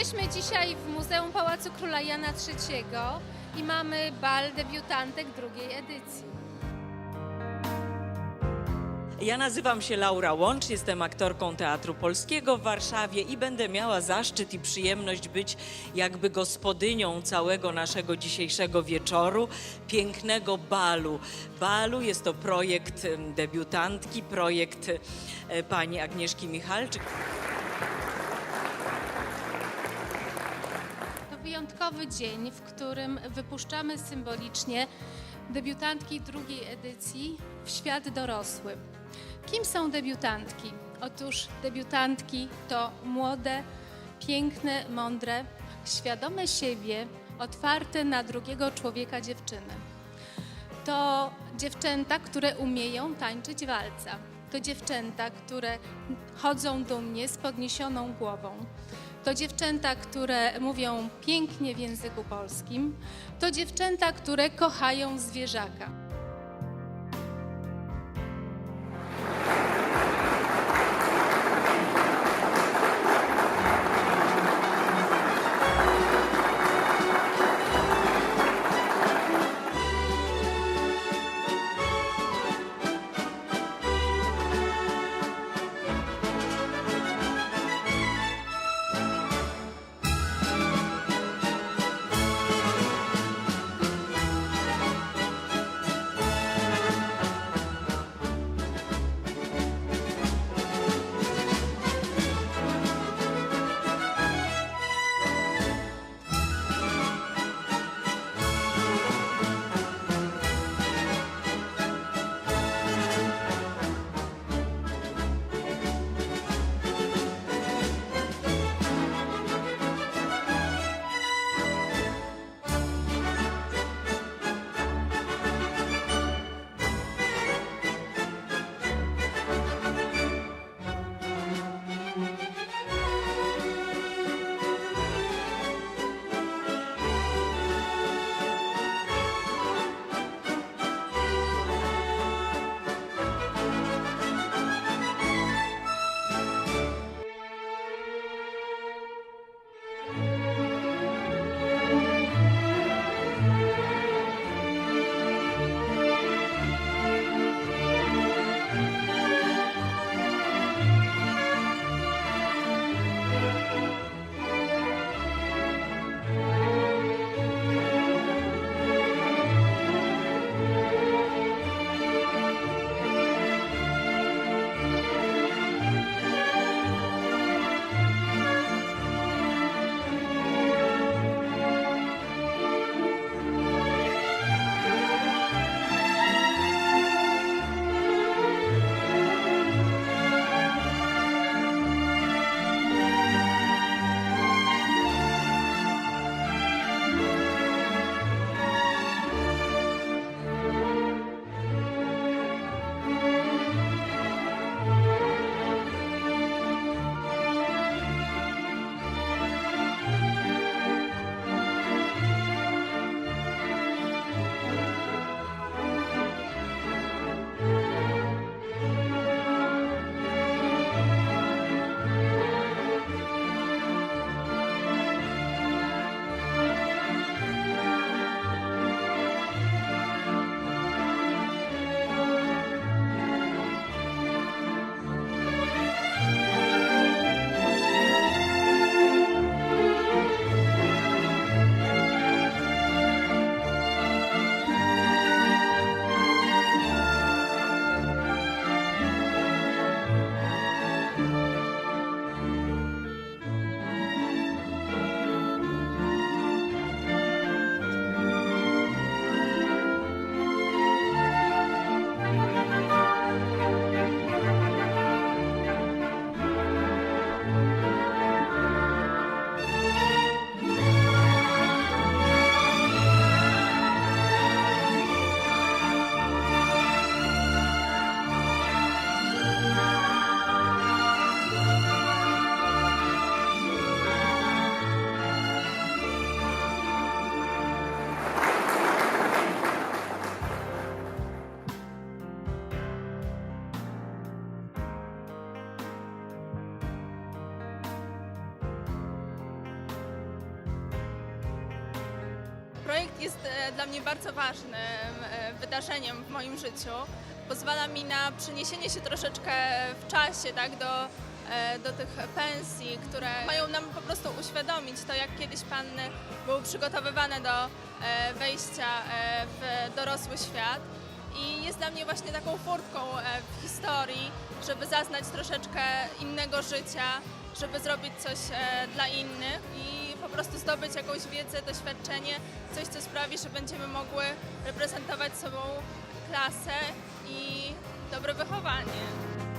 Jesteśmy dzisiaj w Muzeum Pałacu Króla Jana III i mamy bal debiutantek drugiej edycji. Ja nazywam się Laura Łącz, jestem aktorką Teatru Polskiego w Warszawie i będę miała zaszczyt i przyjemność być jakby gospodynią całego naszego dzisiejszego wieczoru, pięknego balu. Balu jest to projekt debiutantki, projekt e, pani Agnieszki Michalczyk. To wyjątkowy dzień, w którym wypuszczamy symbolicznie debiutantki drugiej edycji w świat dorosły. Kim są debiutantki? Otóż debiutantki to młode, piękne, mądre, świadome siebie, otwarte na drugiego człowieka dziewczyny. To dziewczęta, które umieją tańczyć walca. To dziewczęta, które chodzą dumnie z podniesioną głową. To dziewczęta, które mówią pięknie w języku polskim. To dziewczęta, które kochają zwierzaka. Projekt jest e, dla mnie bardzo ważnym e, wydarzeniem w moim życiu. Pozwala mi na przeniesienie się troszeczkę w czasie, tak, do, e, do tych pensji, które mają nam po prostu uświadomić to, jak kiedyś panny były przygotowywane do wejścia w dorosły świat. I jest dla mnie właśnie taką furtką w historii, żeby zaznać troszeczkę innego życia, żeby zrobić coś dla innych i po prostu zdobyć jakąś wiedzę, doświadczenie, coś, co sprawi, że będziemy mogły reprezentować sobą klasę i dobre wychowanie.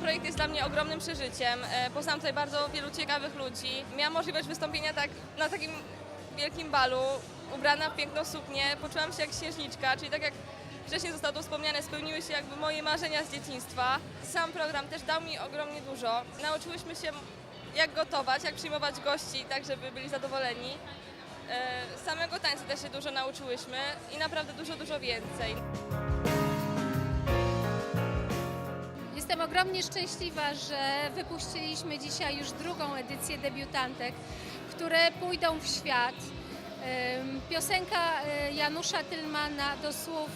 Sam projekt jest dla mnie ogromnym przeżyciem. E, Poznałam tutaj bardzo wielu ciekawych ludzi. Miałam możliwość wystąpienia tak, na takim wielkim balu, ubrana w piękną suknię. Poczułam się jak księżniczka, czyli tak jak wcześniej zostało to wspomniane, spełniły się jakby moje marzenia z dzieciństwa. Sam program też dał mi ogromnie dużo. Nauczyłyśmy się jak gotować, jak przyjmować gości, tak żeby byli zadowoleni. E, samego tańca też się dużo nauczyłyśmy i naprawdę dużo, dużo więcej. Jestem ogromnie szczęśliwa, że wypuściliśmy dzisiaj już drugą edycję debiutantek, które pójdą w świat. Piosenka y, Janusza Tylmana do słów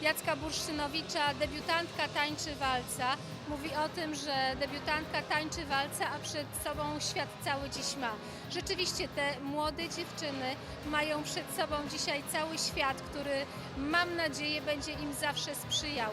y, Jacka Bursztynowicza, debiutantka tańczy walca, mówi o tym, że debiutantka tańczy walca, a przed sobą świat cały dziś ma. Rzeczywiście te młode dziewczyny mają przed sobą dzisiaj cały świat, który mam nadzieję będzie im zawsze sprzyjał.